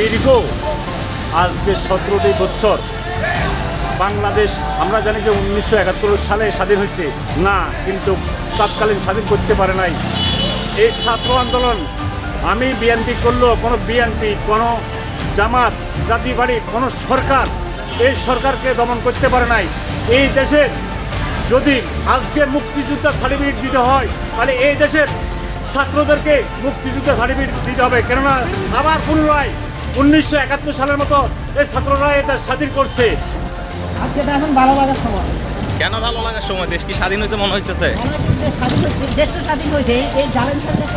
দীর্ঘ আজকে সতেরোটি বছর। বাংলাদেশ, আমরা জানি যে উনিশশো একাত্তর সালে স্বাধীন হয়েছে। না, কিন্তু তৎকালীন স্বাধীন করতে পারে নাই। এই ছাত্র আন্দোলন, আমি বিএনপি করলেও কোনো বিএনপি, কোনো জামাত, জাতি বাড়ি, কোনো সরকার, এই সরকারকে দমন করতে পারে নাই। এই দেশের যদি আজকে মুক্তিযোদ্ধা সার্টিফিকেট দিতে হয়, তাহলে এই দেশের ছাত্রদেরকে মুক্তিযোদ্ধা সার্টিফিকেট দিতে হবে। কেননা আবার পুনরায় উনিশশো একাত্তর সালের মতো এই ছাত্ররা এটা স্বাধীন করছে। আজকে এখন ভালো লাগার সময়। কেন ভালো লাগার সময়? দেশ কি স্বাধীন হয়েছে মনে হইতেছে? আমার স্বাধীন হয়েছে দেশটা স্বাধীন হয়েছে এই জালেন সরকার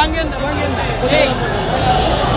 வாங்க வாங்க